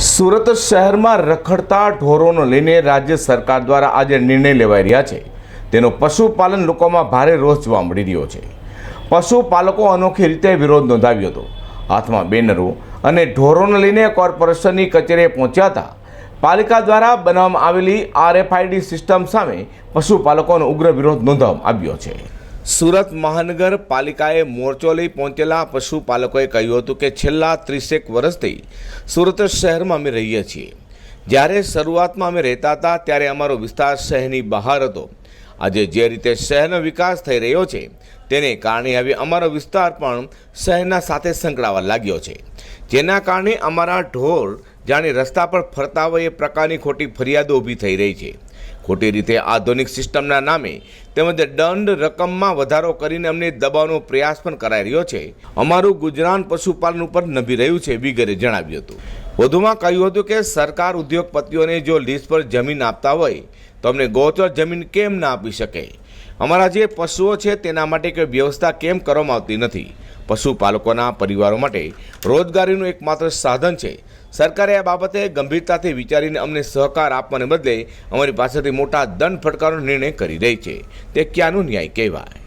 સુરત શહેરમાં રખડતા ઢોરોનો લઈને રાજ્ય સરકાર દ્વારા આજે નિર્ણય લેવાઈ રહ્યા છે. તેનો પશુપાલન લોકોમાં ભારે રોષ જોવા મળી રહ્યો છે. પશુપાલકો અનોખી રીતે વિરોધ નોંધાવ્યો હતો. હાથમાં બેનરો અને ઢોરોને લઈને કોર્પોરેશનની કચેરીએ પહોંચ્યા હતા. પાલિકા દ્વારા બનાવવામાં આવેલી આરએફઆઈડી સિસ્ટમ સામે પશુપાલકોનો ઉગ્ર વિરોધ નોંધવામાં આવ્યો છે. સુરત મહાનગરપાલિકાએ મોરચો લઈ પહોંચેલા પશુપાલકોએ કહ્યું હતું કે છેલ્લા ત્રીસેક વર્ષથી સુરત શહેરમાં અમે રહીએ છીએ. જ્યારે શરૂઆતમાં અમે રહેતા હતા, ત્યારે અમારો વિસ્તાર શહેરની બહાર હતો. આજે જે રીતે શહેરનો વિકાસ થઈ રહ્યો છે, તેને કારણે હવે અમારો વિસ્તાર પણ શહેરના સાથે સંકળાવા લાગ્યો છે. જેના કારણે અમારા ઢોર જાણે રસ્તા પર ફરતા હોય એ પ્રકારની ખોટી ફરિયાદો ઊભી થઈ રહી છે. ખોટી રીતે આધુનિક સિસ્ટમના નામે તેમજ દંડ રકમમાં વધારો કરીને અમને દબાવવાનો પ્રયાસ પણ કરાઈ રહ્યો છે. અમારું ગુજરાન પશુપાલન ઉપર નભી રહ્યું છે, વિગરે જણાવ્યું હતું. વધુમાં કહ્યું હતું કે સરકાર ઉદ્યોગપતિઓને જો લીઝ પર જમીન આપતા હોય, તો અમને ગોચર જમીન કેમ ના આપી શકે? અમારા જે પશુઓ છે, તેના માટે કોઈ વ્યવસ્થા કેમ કરવામાં આવતી નથી? પશુપાલકોના પરિવારો માટે રોજગારીનું એકમાત્ર સાધન છે. સરકારે આ બાબતે ગંભીરતાથી વિચારીને અમને સહકાર આપવાને બદલે અમારી પાસેથી મોટા દંડ ફટકારનો નિર્ણય કરી રહી છે. તે ક્યાંનો ન્યાય કહેવાય?